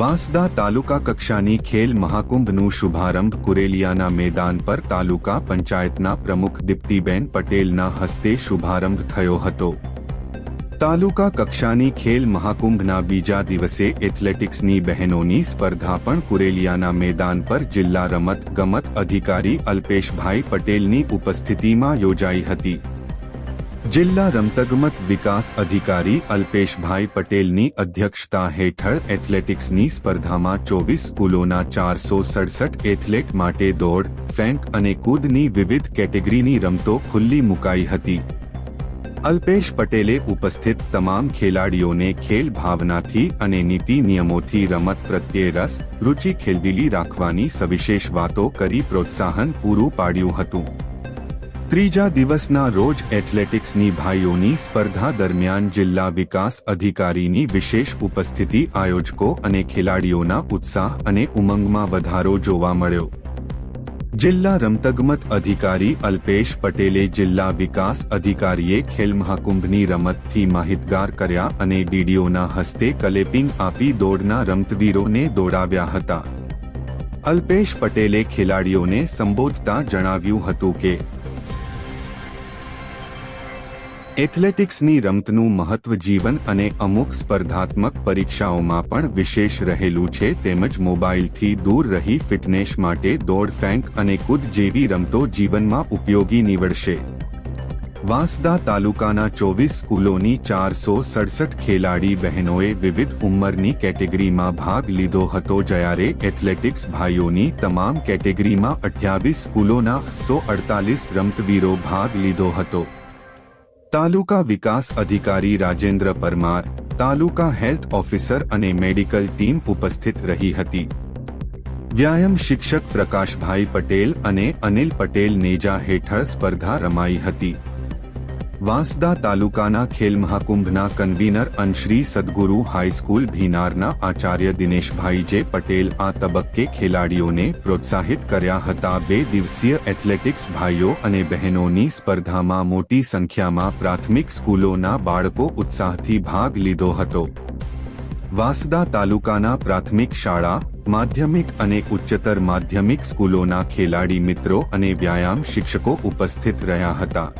વાંસદા તાલુકા કક્ષાની ખેલ મહાકુંભનું શુભારંભ કુરેલિયાના મેદાન પર તાલુકા પંચાયતના પ્રમુખ દીપ્તિબેન પટેલના હસ્તે શુભારંભ થયો હતો. તાલુકા કક્ષાની ખેલ મહાકુંભના બીજા દિવસે એથ્લેટિક્સની બહેનોની સ્પર્ધા પણ કુરેલિયાના મેદાન પર જિલ્લા રમત ગમત અધિકારી અલ્પેશભાઈ પટેલની ઉપસ્થિતિમાં યોજાઈ હતી. જિલ્લા રમતગમત વિકાસ અધિકારી અલ્પેશભાઈ પટેલની અધ્યક્ષતા હેઠળ એથ્લેટિક્સની સ્પર્ધામાં ચોવીસ સ્કૂલોના ચારસો સડસઠ એથ્લેટ માટે દોડ, ફેંક અને કૂદની વિવિધ કેટેગરીની રમતો ખુલ્લી મુકાઈ હતી. અલ્પેશ પટેલે ઉપસ્થિત તમામ ખેલાડીઓને ખેલ ભાવનાથી અને નીતિ નિયમોથી રમત પ્રત્યે રસ, રુચિ ખેલદિલી રાખવાની સવિશેષ વાતો કરી પ્રોત્સાહન પૂરું પાડ્યું હતું. ત્રીજા દિવસના રોજ એથ્લેટિક્સની ભાઈઓની સ્પર્ધા દરમિયાન જિલ્લા વિકાસ અધિકારીની વિશેષ ઉપસ્થિતિ આયોજકો અને ખેલાડીઓના ઉત્સાહ અને ઉમંગમાં વધારો જોવા મળ્યો. જિલ્લા રમતગમત અધિકારી અલ્પેશ પટેલે જિલ્લા વિકાસ અધિકારીએ ખેલ મહાકુંભની રમતથી માહિતગાર કર્યા અને ડીડીઓના હસ્તે કલેપિંગ આપી દોડના રમતવીરોને દોડાવ્યા હતા. અલ્પેશ પટેલે ખેલાડીઓને સંબોધતા જણાવ્યું હતું કે એથ્લેટિક્સની રમતનું મહત્વ જીવન અને અમુક સ્પર્ધાત્મક પરીક્ષાઓમાં પણ વિશેષ રહેલું છે તેમજ મોબાઈલથી દૂર રહી ફિટનેસ માટે દોડ, ફેંક અને કૂદ જેવી રમતો જીવનમાં ઉપયોગી નીવડશે. વાંસદા તાલુકાના ચોવીસ સ્કૂલોની ચારસો સડસઠ ખેલાડી બહેનોએ વિવિધ ઉંમરની કેટેગરીમાં ભાગ લીધો હતો જ્યારે એથ્લેટિક્સ ભાઈઓની તમામ કેટેગરીમાં અઠ્યાવીસ સ્કૂલોના સો અડતાલીસ રમતવીરો ભાગ લીધો હતો. તાલુકા વિકાસ અધિકારી રાજેન્દ્ર પરમાર, તાલુકા હેલ્થ ઓફિસર અને મેડિકલ ટીમ ઉપસ્થિત રહી હતી. વ્યાયામ શિક્ષક પ્રકાશભાઈ પટેલ અને અનિલ પટેલ નેજા હેઠળ સ્પર્ધા રમાઈ હતી. વાંસદા તાલુકાના ખેલ મહાકુંભના કન્વીનર અનશ્રી સદગુરુ હાઈસ્કૂલ ભીનારના આચાર્ય દિનેશભાઈ જે પટેલ આ તબક્કે ખેલાડીઓને પ્રોત્સાહિત કર્યા હતા. બે દિવસીય એથ્લેટિક્સ ભાઈઓ અને બહેનોની સ્પર્ધામાં મોટી સંખ્યામાં પ્રાથમિક સ્કૂલોના બાળકો ઉત્સાહથી ભાગ લીધો હતો. વાંસદા તાલુકાના પ્રાથમિક શાળા, માધ્યમિક અને ઉચ્ચતર માધ્યમિક સ્કૂલોના ખેલાડી મિત્રો અને વ્યાયામ શિક્ષકો ઉપસ્થિત રહ્યા હતા.